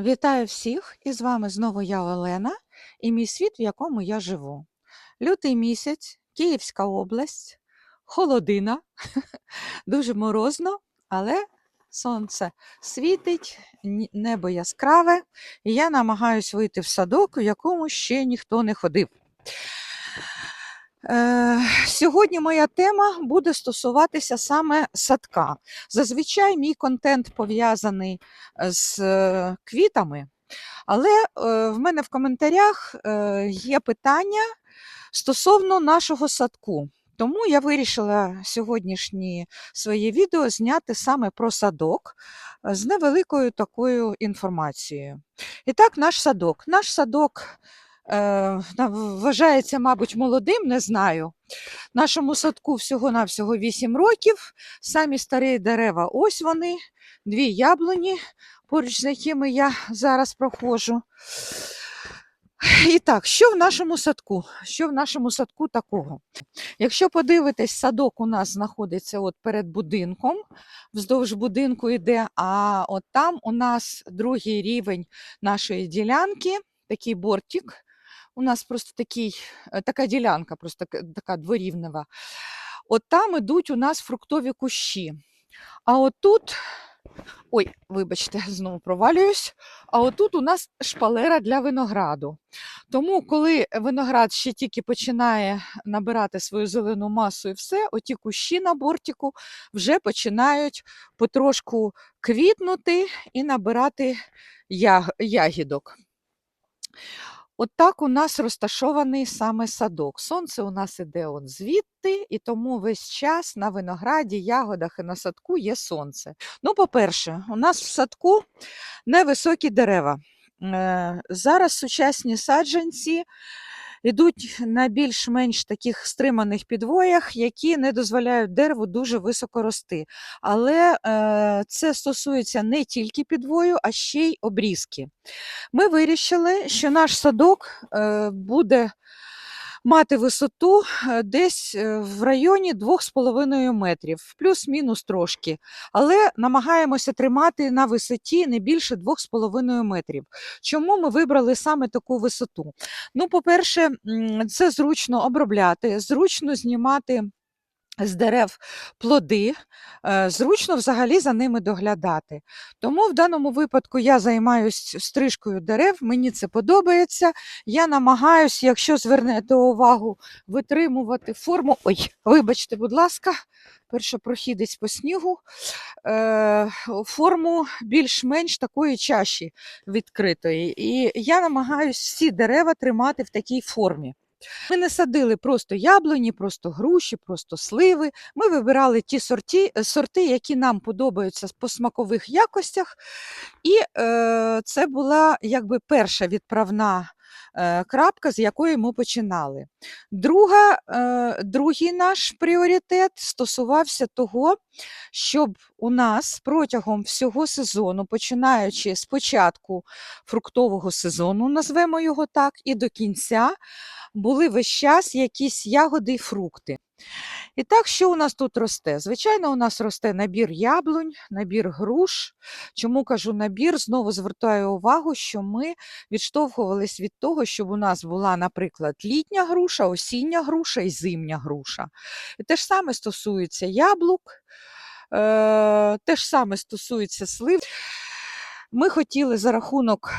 Вітаю всіх! І з вами знову я Олена і мій світ, в якому я живу. Лютий місяць, Київська область, холодина, дуже морозно, але сонце світить, небо яскраве, і я намагаюсь вийти в садок, в якому ще ніхто не ходив. Е, Сьогодні моя тема буде стосуватися саме садка. Зазвичай мій контент пов'язаний е, з е, квітами, але в мене в коментарях є питання стосовно нашого садку. Тому я вирішила сьогоднішнє своє відео зняти саме про садок з невеликою такою інформацією. І так, наш садок. Наш садок вважається, мабуть, молодим, не знаю. Нашому садку всього-навсього 8 років. Самі старі дерева, ось вони, дві яблуні, поруч з якими я зараз проходжу. І так, що в нашому садку? Що в нашому садку такого? Якщо подивитись, садок у нас знаходиться от перед будинком, вздовж будинку йде, а от там у нас другий рівень нашої ділянки, такий бортик. У нас просто такий, е, така ділянка, просто така дворівнева. От там ідуть у нас фруктові кущі. А отут, ой, вибачте, знову провалююсь. А отут у нас шпалера для винограду. Тому, коли виноград ще тільки починає набирати свою зелену масу і все, оті кущі на бортику вже починають потрошку квітнути і набирати ягідок. От так у нас розташований саме садок. Сонце у нас іде он звідти, і тому весь час на винограді, ягодах і на садку є сонце. Ну, по-перше, у нас в садку невисокі дерева. Е, Зараз сучасні саджанці йдуть на більш-менш таких стриманих підвоях, які не дозволяють дереву дуже високо рости. Але е, це стосується не тільки підвою, а ще й обрізки. Ми вирішили, що наш садок е, буде мати висоту е, десь е, в районі 2,5 метрів, плюс-мінус трошки. Але намагаємося тримати на висоті не більше 2,5 метрів. Чому ми вибрали саме таку висоту? Ну, по-перше, це зручно обробляти, зручно знімати. З дерев плоди, е, зручно взагалі за ними доглядати. Тому в даному випадку я займаюся стрижкою дерев, мені це подобається. Я намагаюся, якщо звернете увагу, витримувати форму. Ой, вибачте, будь ласка, перша прохідець по снігу, е, форму більш-менш такої чаші відкритої. І я намагаюся всі дерева тримати в такій формі. Ми не садили просто яблуні, просто груші, просто сливи. Ми вибирали ті сорти, сорти які нам подобаються по смакових якостях. І е, це була якби перша відправна е, крапка, з якої ми починали. Друга, е, другий наш пріоритет стосувався того, щоб у нас протягом всього сезону, починаючи з початку фруктового сезону, назвемо його так, і до кінця, були весь час якісь ягоди і фрукти. І так, що у нас тут росте? Звичайно, у нас росте набір яблунь, набір груш. Чому кажу набір? Знову звертаю увагу, що ми відштовхувались від того, щоб у нас була, наприклад, літня груша, осіння груша і зимня груша. І те ж саме стосується яблук, е, те ж саме стосується слив. Ми хотіли за рахунок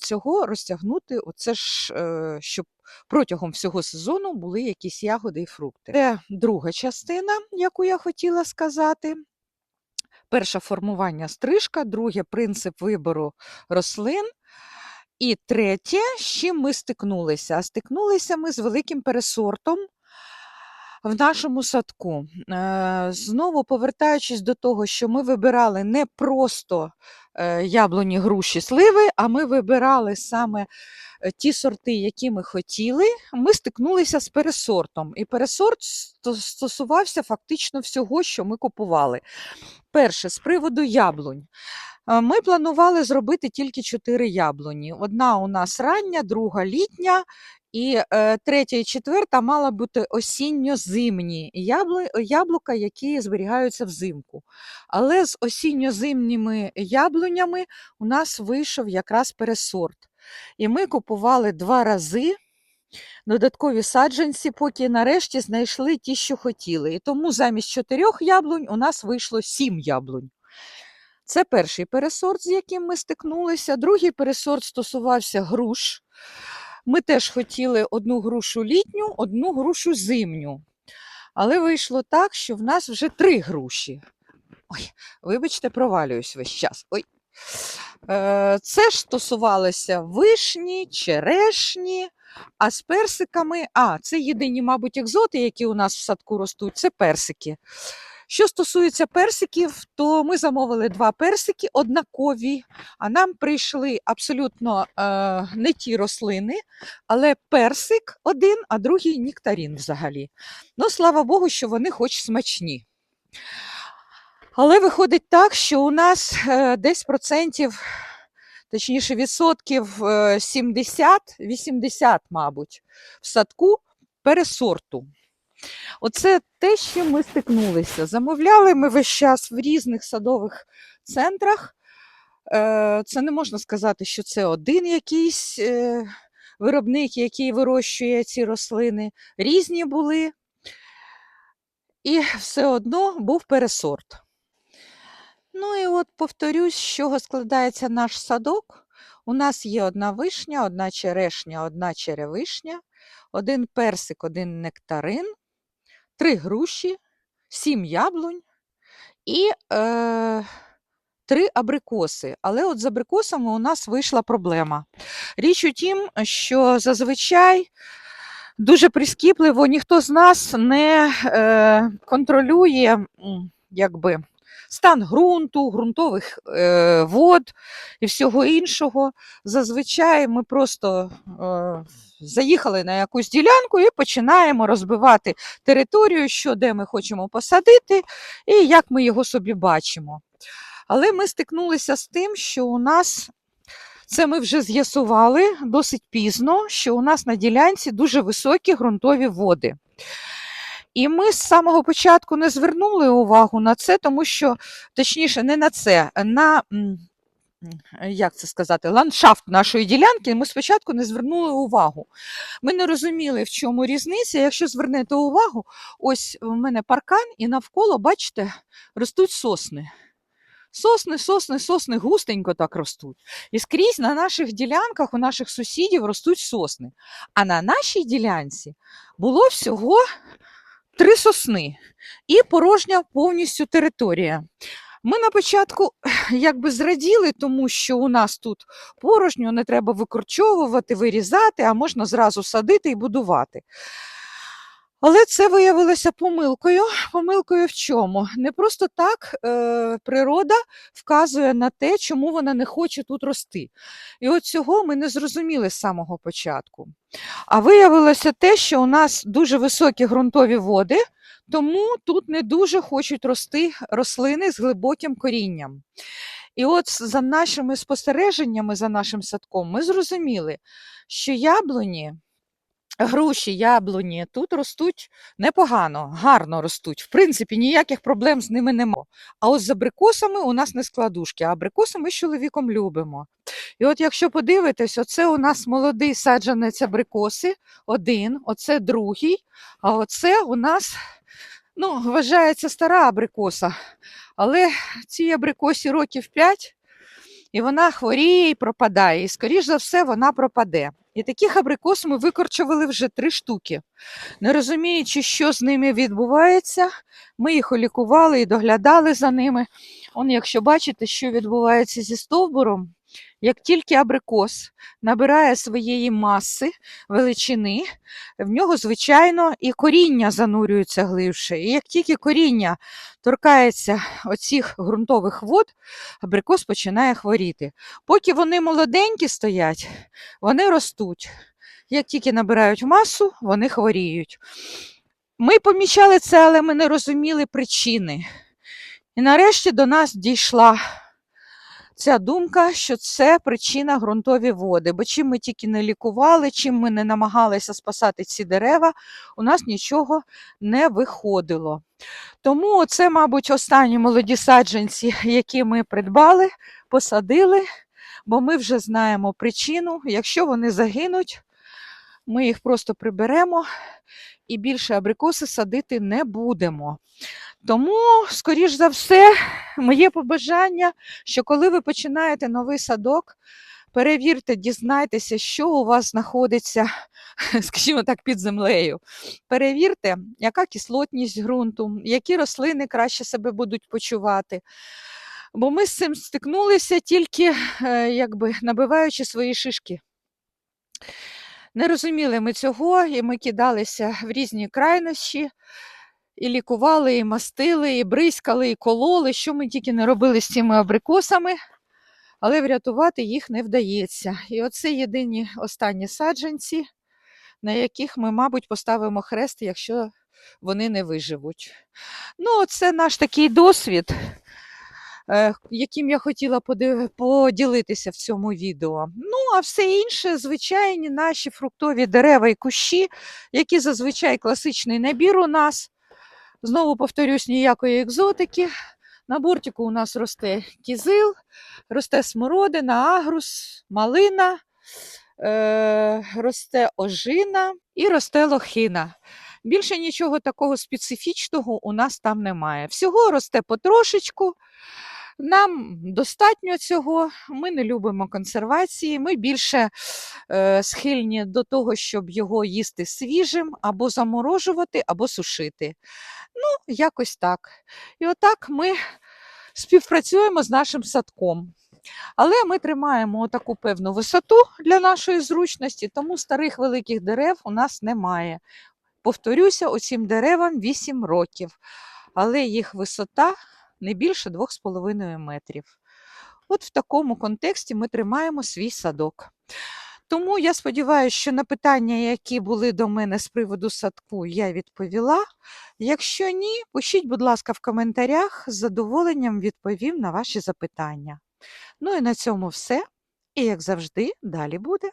цього розтягнути, оце ж, е, щоб протягом всього сезону були якісь ягоди і фрукти. Це друга частина, яку я хотіла сказати. Перше формування стрижка, друге принцип вибору рослин. І третє, з чим ми стикнулися? А стикнулися ми з великим пересортом в нашому садку. Е, Знову повертаючись до того, що ми вибирали не просто е, яблуні, груші, сливи, а ми вибирали саме е, ті сорти, які ми хотіли, ми стикнулися з пересортом. І пересорт стосувався фактично всього, що ми купували. Перше, з приводу яблунь. Е, Ми планували зробити тільки чотири яблуні. Одна у нас рання, друга літня, і е, третя і четверта мала бути осінньо-зимні яблука, які зберігаються взимку. Але з осінньо-зимніми яблунями у нас вийшов якраз пересорт. І ми купували два рази додаткові саджанці, поки нарешті знайшли ті, що хотіли. І тому замість чотирьох яблунь у нас вийшло сім яблунь. Це перший пересорт, з яким ми стикнулися. Другий пересорт стосувався груш. Ми теж хотіли одну грушу літню, одну грушу зимню. Але вийшло так, що в нас вже три груші. Ой, вибачте, провалююсь весь час. Ой. Е, Це ж стосувалося вишні, черешні, а з персиками. А, це єдині, мабуть, екзоти, які у нас в садку ростуть, це персики. Що стосується персиків, то ми замовили два персики однакові, а нам прийшли абсолютно е, не ті рослини, але персик один, а другий нектарин взагалі. Ну, слава Богу, що вони хоч смачні. Але виходить так, що у нас е, десь процентів, точніше, відсотків е, 70-80, мабуть, в садку пересорту. Оце те, з чим ми стикнулися. Замовляли ми весь час в різних садових центрах. Е, Це не можна сказати, що це один якийсь е, виробник, який вирощує ці рослини. Різні були, і все одно був пересорт. Ну і от повторюсь, з чого складається наш садок. У нас є одна вишня, одна черешня, одна черевишня, один персик, один нектарин, три груші, сім яблунь і е, три абрикоси. Але от з абрикосами у нас вийшла проблема. Річ у тім, що зазвичай дуже прискіпливо ніхто з нас не е, контролює якби, стан ґрунту, ґрунтових е, вод і всього іншого. Зазвичай ми просто е, заїхали на якусь ділянку і починаємо розбивати територію, що де ми хочемо посадити, і як ми його собі бачимо. Але ми стикнулися з тим, що у нас це ми вже з'ясували досить пізно, що у нас на ділянці дуже високі ґрунтові води. І ми з самого початку не звернули увагу на це, тому що, точніше, не на це, на як це сказати, ландшафт нашої ділянки ми спочатку не звернули увагу. Ми не розуміли, в чому різниця. Якщо звернете увагу, ось у мене паркан, і навколо, бачите, ростуть сосни. Сосни, сосни, сосни густенько так ростуть. І скрізь на наших ділянках у наших сусідів ростуть сосни. А на нашій ділянці було всього три сосни і порожня повністю територія. Ми на початку якби зраділи, тому що у нас тут порожньо не треба викорчовувати, вирізати, а можна зразу садити і будувати. Але це виявилося помилкою. Помилкою в чому? Не просто так е, природа вказує на те, чому вона не хоче тут рости. І от цього ми не зрозуміли з самого початку. А виявилося те, що у нас дуже високі ґрунтові води, тому тут не дуже хочуть рости рослини з глибоким корінням. І от за нашими спостереженнями, за нашим садком, ми зрозуміли, що яблуні, груші, яблуні тут ростуть непогано, гарно ростуть. В принципі, ніяких проблем з ними нема. А от з абрикосами у нас не складушки, а абрикоси ми з чоловіком любимо. І от якщо подивитись, оце у нас молодий саджанець абрикоси, один, оце другий, а оце у нас ну, вважається стара абрикоса. Але цій абрикосі років 5, і вона хворіє і пропадає. І, скоріш за все, вона пропаде. І таких абрикос ми викорчували вже три штуки. Не розуміючи, що з ними відбувається, ми їх лікували і доглядали за ними. Он, якщо бачите, що відбувається зі стовбуром, як тільки абрикос набирає своєї маси, величини, в нього, звичайно, і коріння занурюється глибше. І як тільки коріння торкається оцих ґрунтових вод, абрикос починає хворіти. Поки вони молоденькі стоять, вони ростуть. Як тільки набирають масу, вони хворіють. Ми помічали це, але ми не розуміли причини. І нарешті до нас дійшла ця думка, що це причина ґрунтові води. Бо чим ми тільки не лікували, чим ми не намагалися спасати ці дерева, у нас нічого не виходило. Тому це, мабуть, останні молоді саджанці, які ми придбали, посадили, бо ми вже знаємо причину. Якщо вони загинуть, ми їх просто приберемо і більше абрикоси садити не будемо. Тому, скоріш за все, моє побажання, що коли ви починаєте новий садок, перевірте, дізнайтеся, що у вас знаходиться, скажімо так, під землею. Перевірте, яка кислотність ґрунту, які рослини краще себе будуть почувати. Бо ми з цим стикнулися тільки е, якби набиваючи свої шишки. Не розуміли ми цього, і ми кидалися в різні крайнощі, і лікували, і мастили, і бризкали, і кололи, що ми тільки не робили з цими абрикосами, але врятувати їх не вдається. І оце єдині останні саджанці, на яких ми, мабуть, поставимо хрест, якщо вони не виживуть. Ну, це наш такий досвід, е, яким я хотіла поділитися в цьому відео. Ну, а все інше, звичайні наші фруктові дерева і кущі, які зазвичай класичний набір у нас. Знову повторюсь, ніякої екзотики. На бортику у нас росте кізил, росте смородина, агрус, малина, е, росте ожина і росте лохина. Більше нічого такого специфічного у нас там немає. Всього росте потрошечку. Нам достатньо цього. Ми не любимо консервації. Ми більше е, схильні до того, щоб його їсти свіжим, або заморожувати, або сушити. Ну, якось так. І отак ми співпрацюємо з нашим садком. Але ми тримаємо таку певну висоту для нашої зручності, тому старих великих дерев у нас немає. Повторюся, оцім деревам 8 років, але їх висота не більше 2,5 метрів. От в такому контексті ми тримаємо свій садок. Тому я сподіваюся, що на питання, які були до мене з приводу садку, я відповіла. Якщо ні, пишіть, будь ласка, в коментарях, з задоволенням відповім на ваші запитання. Ну і на цьому все. І як завжди, далі буде.